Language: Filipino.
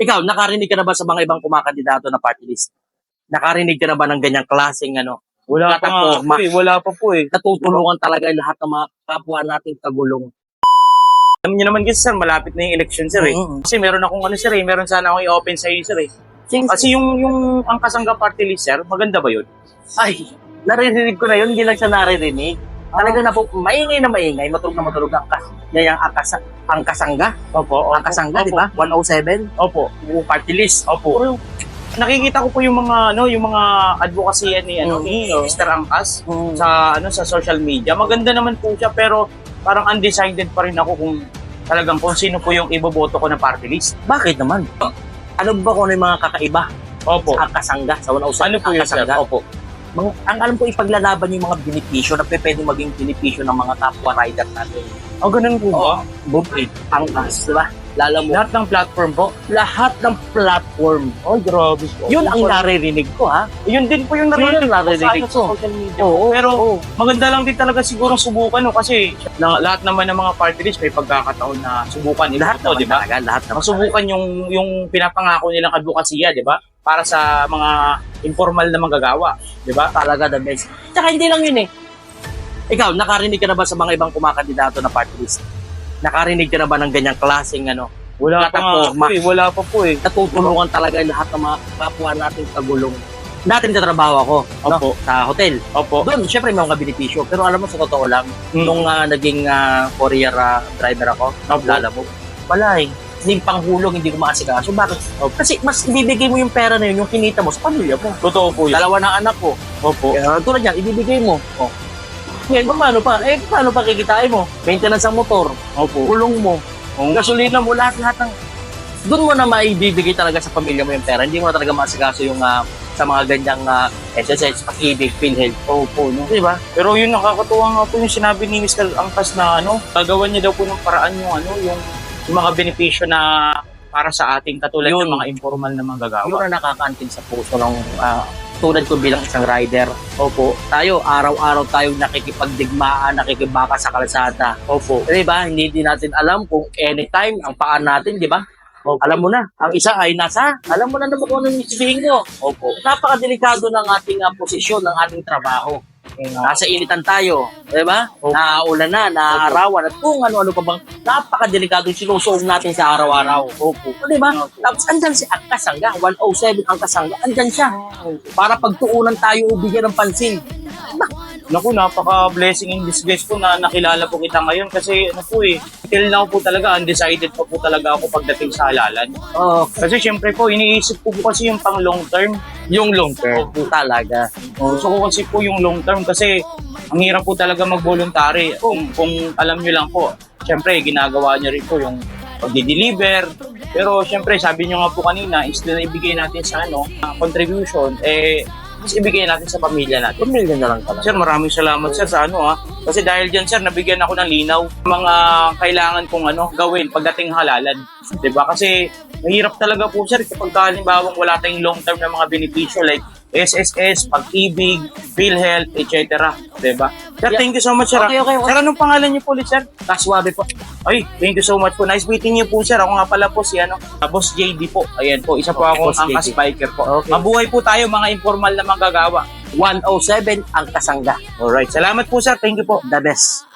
Ikaw, nakarinig ka na ba sa mga ibang kumakandidato na party list? Nakarinig ka na ba ng ganyang klaseng ano? Wala pa nga eh. Wala pa po eh. Natutulungan talaga yung lahat ng mga kapwa nating kagulong. Alam niyo naman kasi sir, malapit na yung election sir eh. Mm. Kasi meron akong ano sir eh, meron sana akong i-open sa iyo sir eh. Kasi yung yung ang kasangga party list sir, maganda ba yun? Ay, naririnig ko na yun, hindi lang siya naririnig. Talaga na po, maingay na maingay, matulog na matulog ang kas, yung akasa, ang kasangga, Opo, ang kasangga, di ba? 107, Opo. yung party list. Opo. Pero, nakikita ko po yung mga ano, yung mga advocacy ni ano Mm. ni Mr. Angkas Mm. sa ano sa social media. Maganda naman po siya pero parang undecided pa rin ako kung talagang kung sino po yung iboboto ko na party list. Bakit naman? Ano ba kung ano yung mga kakaiba Opo. sa kasangga, sa 107? Ano po ang yun sir? Opo. Mga, ang alam ko ipaglalaban yung mga benepisyo na pwede maging benepisyo ng mga kapwa rider natin. Oh, ganun po ba? Bukid, angkas, di ba? Lala mo, Lahat ng platform po. lahat ng platform. Ay, grabe po. Yun ang naririnig ko, ha? Yun din po yung ang naririnig ano, ko. Oo, Pero oo. maganda lang din talaga siguro subukan no kasi na, lahat naman ng mga party list may pagkakataon na subukan lahat ito, naman di ba? talaga, lahat naman. Masubukan yung yung pinapangako nilang advokasya, di ba? Para sa mga informal na manggagawa, di ba? talaga the best. Tsaka hindi lang yun eh. Ikaw, nakarinig ka na ba sa mga ibang kumakandidato na party list? Nakarinig ka na ba ng ganyang klaseng ano? Wala pa nga po eh, wala pa po eh. Natutulungan talaga yung lahat ng mga kapwa nating kagulong. Dati nagtatrabaho ako no? Opo. sa hotel. Opo. Doon, syempre may mga benepisyo. Pero alam mo, sa totoo lang, Mm. nung ah, naging uh, courier ah, driver ako, Opo. mo, wala eh. Hindi panghulog, hindi ko maasikaso. Bakit? Kasi mas ibibigay mo yung pera na yun, yung kinita mo sa pamilya mo. Totoo po yun. Dalawa ng anak ko. Opo. Kaya tulad yan, ibibigay mo. Oh. Ngayon, paano pa? Eh, paano pa kikitain mo? Maintenance ng motor, Opo. kulong mo, gasolina mo, lahat-lahat ng... Doon mo na maibibigay talaga sa pamilya mo yung pera. Hindi mo na talaga maasikaso yung ah, sa mga ganyang uh, SSS, pag-ibig, PhilHealth. Opo, no? Di ba? Pero yun, nakakatuwa nga po yung sinabi ni Mr. Angkas na ano, gagawan niya daw po ng paraan yung ano, yung, yung mga benepisyo na para sa ating katulad Yun. ng mga informal na manggagawa. Yun ang nakakantin sa puso ng ah, tulad ko bilang isang rider. Opo. Tayo, araw-araw tayo nakikipagdigmaan, nakikibaka sa kalsada. Opo. Di ba? Hindi din natin alam kung anytime ang paan natin, di ba? Opo. Alam mo na, ang isa ay nasa, alam mo na naman kung ano yung sabihin ko. Opo. Napakadelikado ng ating ah, posisyon, ng ating trabaho. Nasa initan tayo, di ba? Opo. Naaulan na, naaarawan, at kung ano-ano pa bang napakadelikado yung sinusuong natin sa araw-araw. Opo. Di ba? Tapos andyan si Angkasangga, 107 Angkasangga, andyan siya. Para pagtuunan tayo bigyan ng pansin. Naku, napaka-blessing in disguise po na nakilala po kita ngayon kasi ano po eh, till now po talaga, undecided pa po talaga ako pagdating sa halalan. Oh, Kasi syempre po, iniisip ko po kasi yung pang long term. yung long term. talaga. Gusto ko kasi po yung long term kasi ang hirap po talaga mag-voluntary. Kung, kung alam nyo lang po, syempre ginagawa nyo rin po yung pag-deliver. Pero syempre, sabi nyo nga po kanina, instead na ibigay natin sa ano, contribution, eh, mas ibigay natin sa pamilya natin. Pamilya na lang talaga. Sir, maraming salamat sir sa ano ha. Kasi dahil dyan sir, nabigyan ako ng linaw. Mga kailangan kong ano, gawin pagdating halalan. 'Di ba Kasi mahirap talaga po sir kapag halimbawa wala tayong long term na mga benepisyo like SSS, pag-ibig, PhilHealth, etc. 'Di ba Sir, Yeah. thank you so much sir. Okay, okay, okay. Sir, anong pangalan niyo po ulit sir? Kaswabe po. Ay, thank you so much po. Nice meeting niyo po sir. Ako nga pala po si ano, ah, Boss JD po. Ayan po, isa po Okay, akong JD. biker po. Okay. Mabuhay po tayo mga informal na manggagawa. 107 ang kasangga. Alright, salamat po sir. Thank you po. The best.